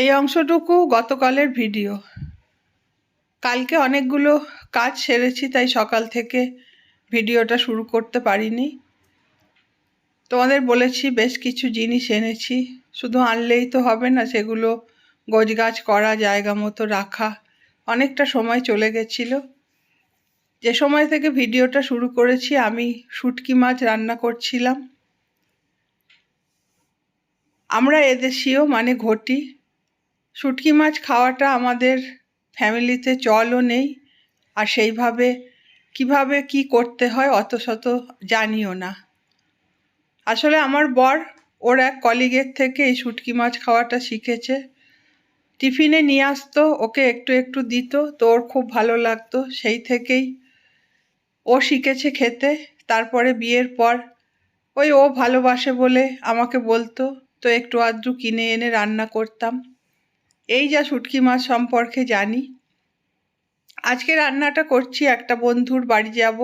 এই অংশটুকু গতকালের ভিডিও। কালকে অনেকগুলো কাজ সেরেছি, তাই সকাল থেকে ভিডিওটা শুরু করতে পারিনি। তোমাদের বলেছি, বেশ কিছু জিনিস এনেছি। শুধু আনলেই তো হবে না, সেগুলো গোছগাছ করা, জায়গা মতো রাখা, অনেকটা সময় চলে গেছিল। যে সময় থেকে ভিডিওটা শুরু করেছি, আমি শুটকি মাছ রান্না করছিলাম। আমরা এদেশীয় মানে ঘটি শুটকি মাছ খাওয়াটা আমাদের ফ্যামিলিতে চলও নেই। আর সেইভাবে কীভাবে কি করতে হয় অত শত জানিও না। আসলে আমার বর ওর এক কলিগের থেকে এই শুটকি মাছ খাওয়াটা শিখেছে। টিফিনে নিয়ে আসতো, ওকে একটু একটু দিত, তো ওর খুব ভালো লাগতো। সেই থেকেই ও শিখেছে খেতে। তারপরে বিয়ের পর ওই ও ভালোবাসে বলে আমাকে বলতো, তো একটু আধটু কিনে এনে রান্না করতাম। এই যা শুটকি মাছ সম্পর্কে জানি। আজকে রান্নাটা করছি, একটা বন্ধুর বাড়ি যাব।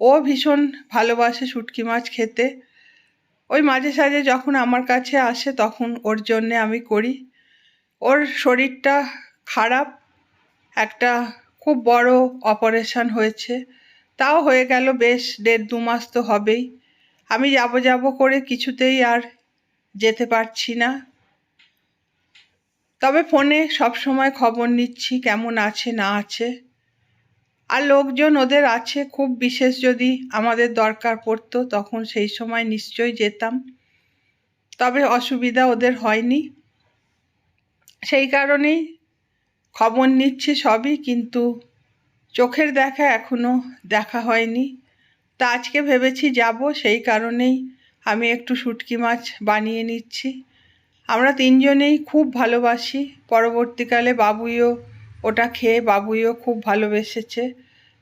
ও ভীষণ ভালোবাসে শুটকি মাছ খেতে। ওই মাঝে সাঝে যখন আমার কাছে আসে, তখন ওর জন্যে আমি করি। ওর শরীরটা খারাপ, একটা খুব বড় অপারেশন হয়েছে। তাও হয়ে গেল বেশ দেড় দু মাস তো হবেই। আমি যাব যাব করে কিছুতেই আর যেতে পারছি না। তবে ফোনে সব সময় খবর নিচ্ছি, কেমন আছে, না আছে। আর লোকজন ওদের আছে, খুব বিশেষ যদি আমাদের দরকার পড়তো, তখন সেই সময় নিশ্চয়ই যেতাম। তবে অসুবিধা ওদের হয়নি। সেই কারণেই খবর নিচ্ছে সবই, কিন্তু চোখের দেখা এখনও দেখা হয়নি। তা আজকে ভেবেছি যাব, সেই কারণেই আমি একটু শুটকি মাছ বানিয়ে নিচ্ছি। আমরা তিনজনেই খুব ভালোবাসি। পরবর্তীকালে বাবুইও ওটা খেয়ে বাবুইও খুব ভালোবেসেছে।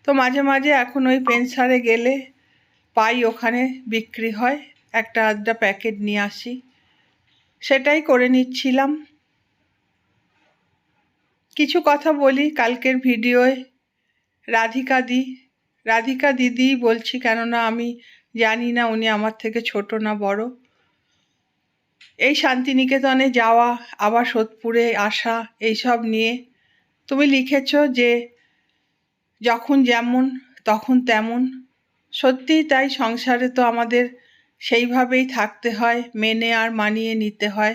তো মাঝে মাঝে এখন ওই পেনসারে গেলে পাই ওখানে বিক্রি হয়। একটা আধটা প্যাকেট নিয়ে আসি। সেটাই করে নিচ্ছিলাম। কিছু কথা বলি কালকের ভিডিওয়। রাধিকা দি, রাধিকা দিদি বলছি কেননা আমি জানি না উনি আমার থেকে ছোট না বড়। এই শান্তিনিকেতনে যাওয়া, আবার সোদপুরে আসা, এইসব নিয়ে তুমি লিখেছ যে যখন যেমন, তখন তেমন। সত্যিই তাই সংসারে তো আমাদের সেইভাবেই থাকতে হয়, মেনে আর মানিয়ে নিতে হয়।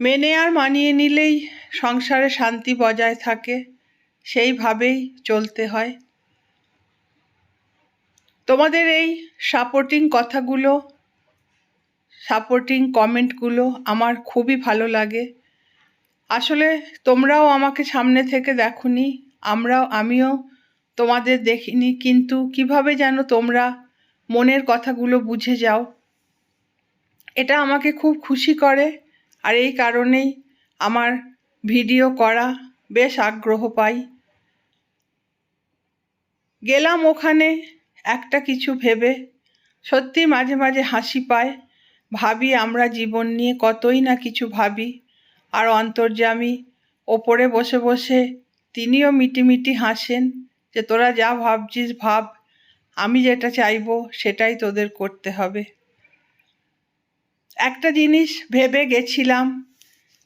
মেনে আর মানিয়ে নিলেই সংসারে শান্তি বজায় থাকে, সেইভাবেই চলতে হয়। তোমাদের এই সাপোর্টিং কথাগুলো সাপোর্টিং কমেন্টগুলো আমার খুবই ভালো লাগে। আসলে তোমরাও আমাকে সামনে থেকে দেখনি, আমরাও, আমিও তোমাদের দেখিনি, কিন্তু কীভাবে যেন তোমরা মনের কথাগুলো বুঝে যাও, এটা আমাকে খুব খুশি করে। আর এই কারণেই আমার ভিডিও করা বেশ আগ্রহ পাই। গেলাম ওখানে একটা কিছু ভেবে, সত্যি মাঝে মাঝে হাসি পায়। ভাবি আমরা জীবন নিয়ে কতই না কিছু ভাবি আর অন্তর্যামী, ওপরে বসে বসে তিনিও মিটিমিটি হাসেন যে তোরা যা ভাবছিস ভাব, আমি যেটা চাইব সেটাই তোদের করতে হবে একটা জিনিস ভেবে গেছিলাম,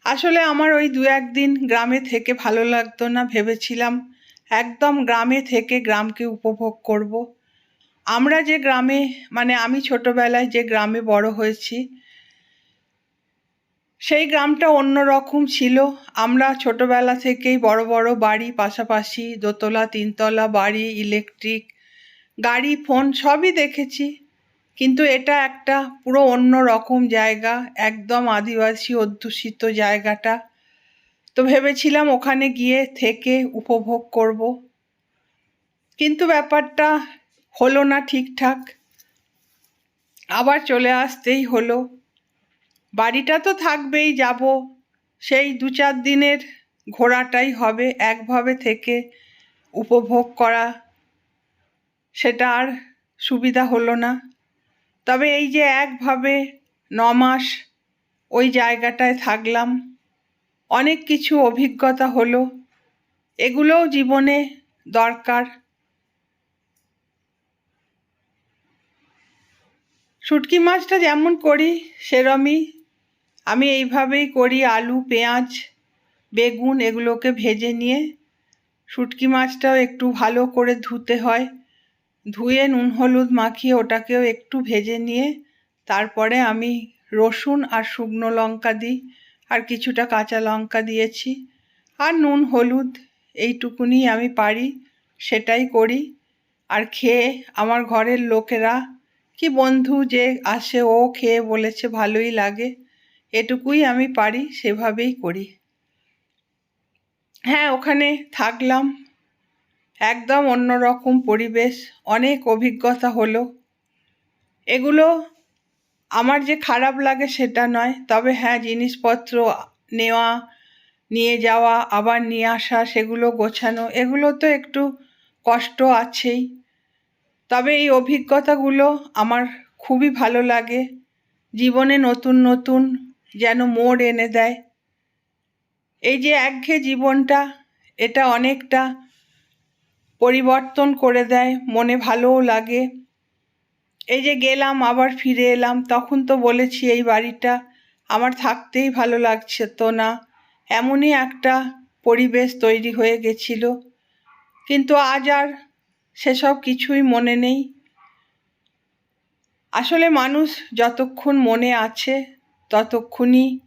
আসলে আমার ওই দু একদিন গ্রামে থেকে ভালো লাগতো না ভেবেছিলাম, একদম গ্রামে থেকে গ্রামকে উপভোগ করব। আমরা যে গ্রামে মানে আমি ছোটবেলায় যে গ্রামে বড় হয়েছি, সেই গ্রামটা অন্য রকম ছিল। আমরা ছোটবেলা থেকেই বড় বড় বাড়ি, পাশাপাশি দোতলা, তিনতলা বাড়ি, ইলেকট্রিক, গাড়ি, ফোন সবই দেখেছি। কিন্তু এটা একটা পুরো অন্য রকম জায়গা, একদম আদিবাসী অধ্যুষিত জায়গাটা। তো ভেবেছিলাম ওখানে গিয়ে থেকে উপভোগ করব। কিন্তু ব্যাপারটা হলো না ঠিকঠাক। আবার চলে আসতেই হলো। বাড়িটা তো থাকবেই যাব। সেই দু চার দিনের ঘোরাটাই হবে একভাবে থেকে উপভোগ করা। সেটা আর সুবিধা হলো না। তবে এই যে একভাবে ন মাস ওই জায়গাটায় থাকলাম, অনেক কিছু অভিজ্ঞতা হলো। এগুলোও জীবনে দরকার। শুটকি মাছটা যেমন করি, সেরমই। আমি এইভাবেই করি আলু, পেঁয়াজ, বেগুন এগুলোকে ভেজে নিয়ে। শুটকি মাছটাও একটু ভালো করে ধুতে হয়। ধুয়ে নুন, হলুদ মাখিয়ে ওটাকেও একটু ভেজে নিয়ে, তারপরে আমি রসুন আর শুকনো লঙ্কা দিই, আর কিছুটা কাঁচা লঙ্কা দিয়েছি। আর নুন, হলুদ এইটুকুনি আমি পারি, সেটাই করি। আর খেয়ে আমার ঘরের লোকেরা কি বন্ধু যে আসে, ও খেয়ে বলেছে ভালোই লাগে। এটুকুই আমি পারি, সেভাবেই করি। হ্যাঁ ওখানে থাকলাম। একদম অন্যরকম পরিবেশ, অনেক অভিজ্ঞতা হলো। এগুলো আমার যে খারাপ লাগে সেটা নয়, তবে হ্যাঁ জিনিসপত্র নেওয়া, নিয়ে যাওয়া, আবার নিয়ে আসা, সেগুলো গোছানো, এগুলো তো একটু কষ্ট আছেই। তবে এই অভিজ্ঞতাগুলো আমার খুবই ভালো লাগে। জীবনে নতুন নতুন যেন মোড় এনে দেয়। এই যে একঘেয়ে জীবনটা, এটা অনেকটা পরিবর্তন করে দেয়, মনে ভালোও লাগে। এই যে গেলাম, আবার ফিরে এলাম, তখন তো বলেছি এই বাড়িটা আমার থাকতেই ভালো লাগছে তো না। এমনই একটা পরিবেশ তৈরি হয়ে গেছিল। কিন্তু আজ আর সেসব কিছুই মনে নেই। আসলে মানুষ যতক্ষণ মনে আছে, ততক্ষণই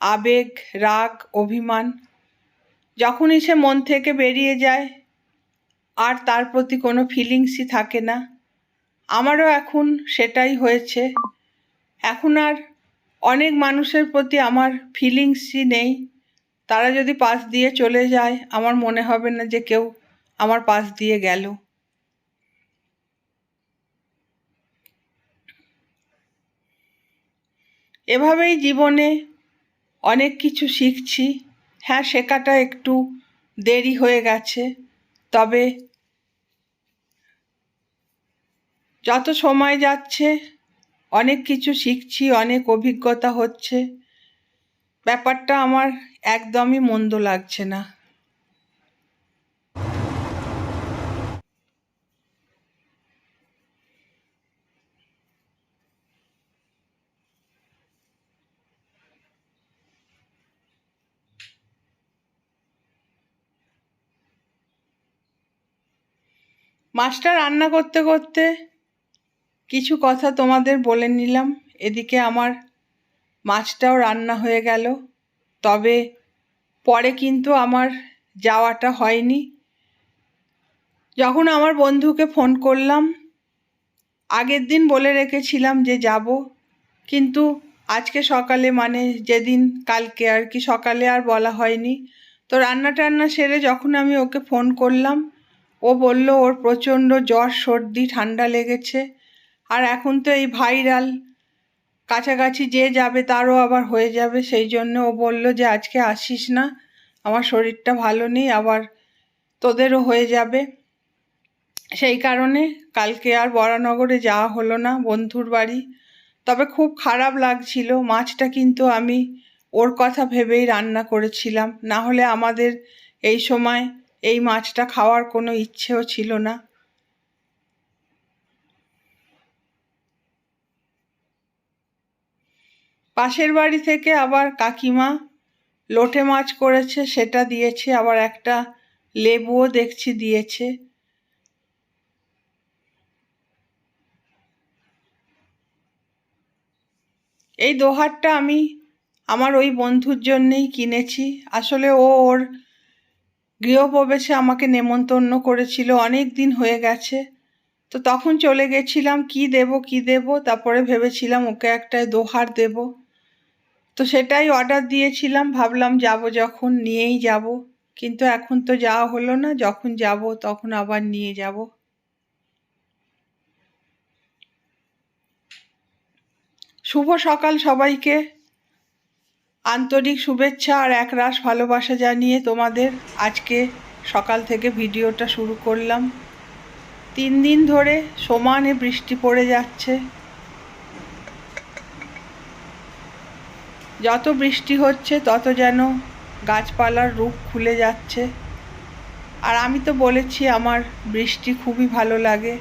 আবেগ, রাগ, অভিমান, যখনই সে মন থেকে বেরিয়ে যায়, আর তার প্রতি কোনো ফিলিংসই থাকে না। আমারও এখন সেটাই হয়েছে। এখন আর অনেক মানুষের প্রতি আমার ফিলিংসই নেই। তারা যদি পাশ দিয়ে চলে যায়, আমার মনে হবে না যে কেউ আমার পাশ দিয়ে গেল। এভাবেই জীবনে অনেক কিছু শিখছি। হ্যাঁ শেখাটা একটু দেরি হয়ে গেছে, তবে যত সময় যাচ্ছে, অনেক কিছু শিখছি, অনেক অভিজ্ঞতা হচ্ছে। ব্যাপারটা আমার একদমই মন্দ লাগছে না। মাছটা রান্না করতে করতে কিছু কথা তোমাদের বলে নিলাম। এদিকে আমার মাছটাও রান্না হয়ে গেল। তবে পরে কিন্তু আমার যাওয়াটা হয়নি। যখন আমার বন্ধুকে ফোন করলাম, আগের দিন বলে রেখেছিলাম যে যাব, কিন্তু আজকে সকালে মানে যেদিন কালকে আর কি সকালে আর বলা হয়নি। তো রান্না টান্না সেরে যখন আমি ওকে ফোন করলাম ও বলল, ওর প্রচণ্ড জ্বর, সর্দি ঠান্ডা লেগেছে। আর এখন তো এই ভাইরাল। কাছাকাছি যে যাবে তারও আবার হয়ে যাবে। সেই জন্য ও বলল যে, আজকে আসিস না। আমার শরীরটা ভালো নেই, আবার তোদেরও হয়ে যাবে। সেই কারণে কালকে আর বরানগরে যাওয়া হলো না, বন্ধুর বাড়ি। তবে খুব খারাপ লাগছিল। মাছটা কিন্তু আমি ওর কথা ভেবেই রান্না করেছিলাম। না হলে আমাদের এই সময় এই মাছটা খাওয়ার কোনো ইচ্ছেও ছিল না। পাশের বাড়ি থেকে আবার কাকিমা লোটে মাছ করেছে, সেটা দিয়েছে, আবার একটা লেবুও দেখছি দিয়েছে। এই দোহারটা আমি আমার ওই বন্ধুর জন্যেই কিনেছি। আসলে ও ওর গৃহপ্রবেশে আমাকে নেমন্তন্ন করেছিল, অনেক দিন হয়ে গেছে। তো তখন চলে গেছিলাম, কি দেব কি দেব? তারপরে ভেবেছিলাম ওকে একটা দোহার দেব। তো সেটাই অর্ডার দিয়েছিলাম, ভাবলাম যাব যখন, নিয়েই যাব। কিন্তু এখন তো যাওয়া হলো না, যখন যাব তখন আবার নিয়ে যাব। শুভ সকাল সবাইকে। আন্তরিক শুভেচ্ছা আর এক একরাশ ভালোবাসা জানিয়ে তোমাদের আজকে সকাল থেকে ভিডিওটা শুরু করলাম। তিন দিন ধরে সমানে বৃষ্টি পড়ে যাচ্ছে। যত বৃষ্টি হচ্ছে, তত যেন গাছপালার রূপ খুলে যাচ্ছে। আর আমি তো বলেছি, আমার বৃষ্টি খুবই ভালো লাগে।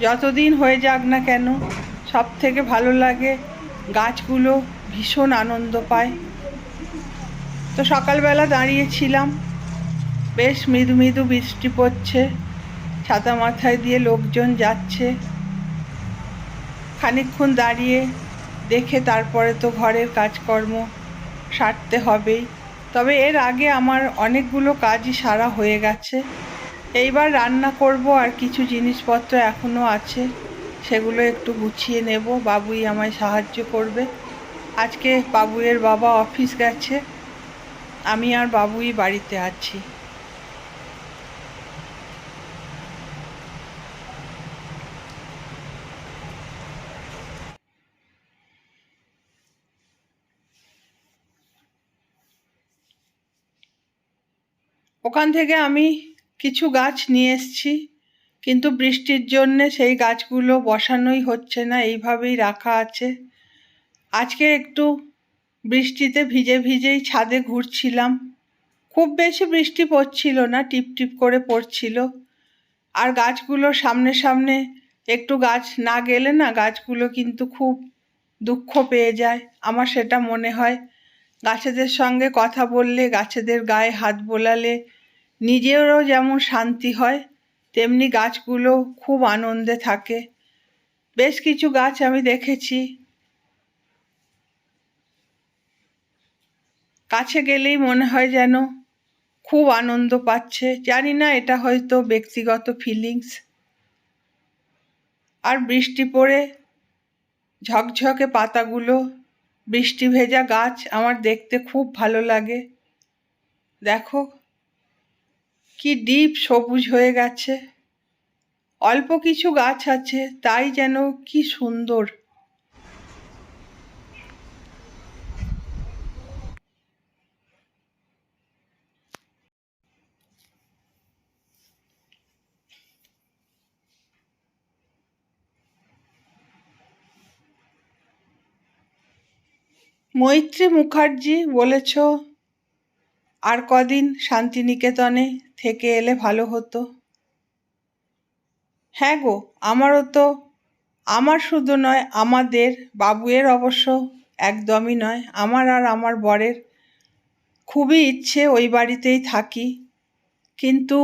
যতদিন হয়ে যাক না কেন সব থেকে ভালো লাগে গাছগুলো ভীষণ আনন্দ পায়। তো সকালবেলা দাঁড়িয়েছিলাম। বেশ মৃদু মৃদু বৃষ্টি পড়ছে। ছাতা মাথায় দিয়ে লোকজন যাচ্ছে। খানিকক্ষণ দাঁড়িয়ে দেখে তারপরে তো ঘরের কাজকর্ম সারতে হবেই। তবে এর আগে আমার অনেকগুলো কাজই সারা হয়ে গেছে। এইবার রান্না করব আর কিছু জিনিসপত্র এখনও আছে। সেগুলো একটু গুছিয়ে নেব। বাবুই আমায় সাহায্য করবে। আজকে বাবুয়ের বাবা অফিস গেছে। আমি আর বাবুই বাড়িতে আছি। ওখান থেকে আমি কিছু গাছ নিয়ে এসছি, কিন্তু বৃষ্টির জন্যে সেই গাছগুলো বসানোই হচ্ছে না, এইভাবেই রাখা আছে। আজকে একটু বৃষ্টিতে ভিজে ভিজেই ছাদে ঘুরছিলাম। খুব বেশি বৃষ্টি পড়ছিল না, টিপ টিপ করে পড়ছিল। আর গাছগুলো সামনে সামনে একটু গাছ না গেলে না গাছগুলো কিন্তু খুব দুঃখ পেয়ে যায়, আমার সেটা মনে হয়। গাছেদের সঙ্গে কথা বললে, গাছেদের গায়ে হাত বোলালে নিজেরও যেমন শান্তি হয়, তেমনি গাছগুলো খুব আনন্দে থাকে। বেশ কিছু গাছ আমি দেখেছি। কাছে গেলেই মনে হয় যেন খুব আনন্দ পাচ্ছে। জানি না, এটা হয়তো ব্যক্তিগত ফিলিংস আর বৃষ্টি পড়ে, ঝকঝকে পাতাগুলো, বৃষ্টি ভেজা গাছ আমার দেখতে খুব ভালো লাগে। দেখো, কি ডিপ সবুজ হয়ে গেছে। অল্প কিছু গাছ আছে, তাই যেন কি সুন্দর। মৈত্রী মুখার্জি বলেছ, আর কদিন শান্তিনিকেতনে থেকে এলে ভালো হতো। হ্যাঁ গো, আমারও তো, আমার শুধু নয়, আমাদের বাবুয়ের অবশ্য একদমই নয়, আমার আর আমার বরের খুবই ইচ্ছে ওই বাড়িতেই থাকি। কিন্তু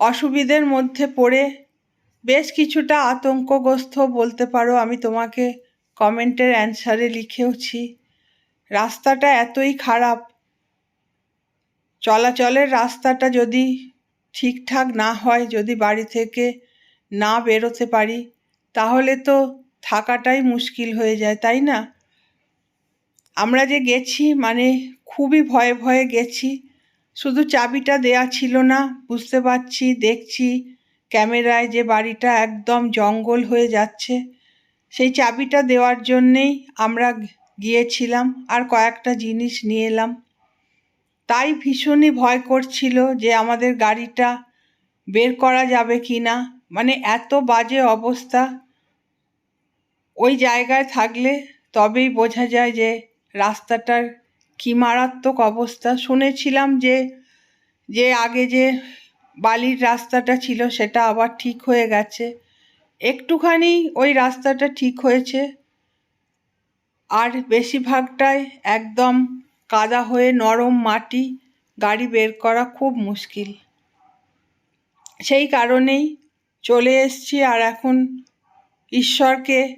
অসুবিধের মধ্যে পড়ে বেশ কিছুটা আতঙ্কগ্রস্ত বলতে পারো আমি তোমাকে কমেন্টের অ্যান্সারে লিখেওছি, রাস্তাটা এতই খারাপ। চলাচলের রাস্তাটা যদি ঠিকঠাক না হয়, যদি বাড়ি থেকে না বেরোতে পারি, তাহলে তো থাকাটাই মুশকিল হয়ে যায়, তাই না? আমরা যে গেছি মানে খুবই ভয়ে ভয়ে গেছি। শুধু চাবিটা দেয়া ছিল না, বুঝতে পারছি, দেখছি ক্যামেরায় যে বাড়িটা একদম জঙ্গল হয়ে যাচ্ছে। সেই চাবিটা দেওয়ার জন্যেই আমরা গিয়েছিলাম আর কয়েকটা জিনিস নিয়ে এলাম। তাই ভীষণই ভয় করছিল যে আমাদের গাড়িটা বের করা যাবে কি না। মানে এত বাজে অবস্থা। ওই জায়গায় থাকলে তবেই বোঝা যায় যে রাস্তাটার কি মারাত্মক অবস্থা। শুনেছিলাম যে যে আগে যে বালির রাস্তাটা ছিল সেটা আবার ঠিক হয়ে গেছে। একটুখানি ওই রাস্তাটা ঠিক হয়েছে। আর বেশিরভাগটাই একদম কাদা হয়ে নরম মাটি, গাড়ি বের করা খুব মুশকিল। সেই কারণেই চলে এসছি আর এখন ঈশ্বরকে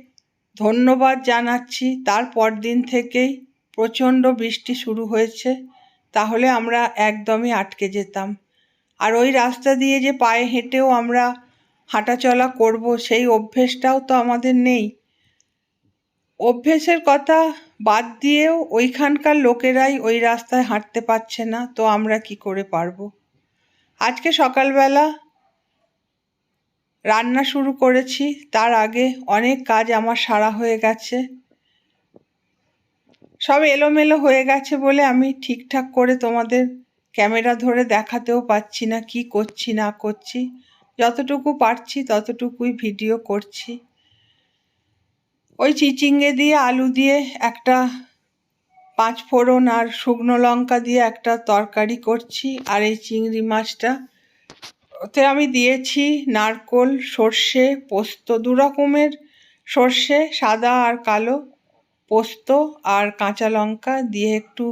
ধন্যবাদ জানাচ্ছি। তার দিন থেকেই প্রচণ্ড বৃষ্টি শুরু হয়েছে, তাহলে আমরা একদমই আটকে যেতাম। আর ওই রাস্তা দিয়ে যে পায়ে হেঁটেও আমরা হাঁটাচলা করব, সেই অভ্যেসটাও তো আমাদের নেই। অভ্যেসের কথা বাদ দিয়েও ওইখানকার লোকেরাই ওই রাস্তায় হাঁটতে পারছে না, তো আমরা কি করে পারব? আজকে সকালবেলা রান্না শুরু করেছি, তার আগে অনেক কাজ আমার সারা হয়ে গেছে। সব এলোমেলো হয়ে গেছে বলে আমি ঠিকঠাক করে তোমাদের ক্যামেরা ধরে দেখাতেও পাচ্ছি না, কি করছি না করছি। যতটুকু পারছি, ততটুকুই ভিডিও করছি। ওই চিচিঙ্গে দিয়ে আলু দিয়ে একটা পাঁচ ফোড়ন আর শুকনো লঙ্কা দিয়ে একটা তরকারি করছি, আর এই চিংড়ি মাছটা ওতে আমি দিয়েছি নারকোল, সর্ষে, পোস্ত, দু রকমের সর্ষে, সাদা আর কালো, পোস্ত আর কাঁচা লঙ্কা দিয়ে একটু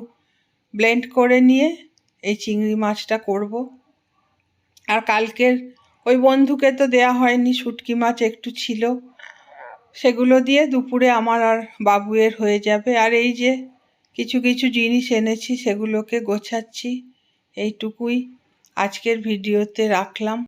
ব্লেন্ড করে নিয়ে এই চিংড়ি মাছটা করব। আর কালকের ওই বন্ধুকে তো দেয়া হয়নি, শুটকি মাছ একটু ছিল। সেগুলো দিয়ে দুপুরে আমার আর বাবুয়ের হয়ে যাবে। আর এই যে কিছু কিছু জিনিস এনেছি, সেগুলোকে গোছাচ্ছি। এইটুকুই আজকের ভিডিওতে রাখলাম।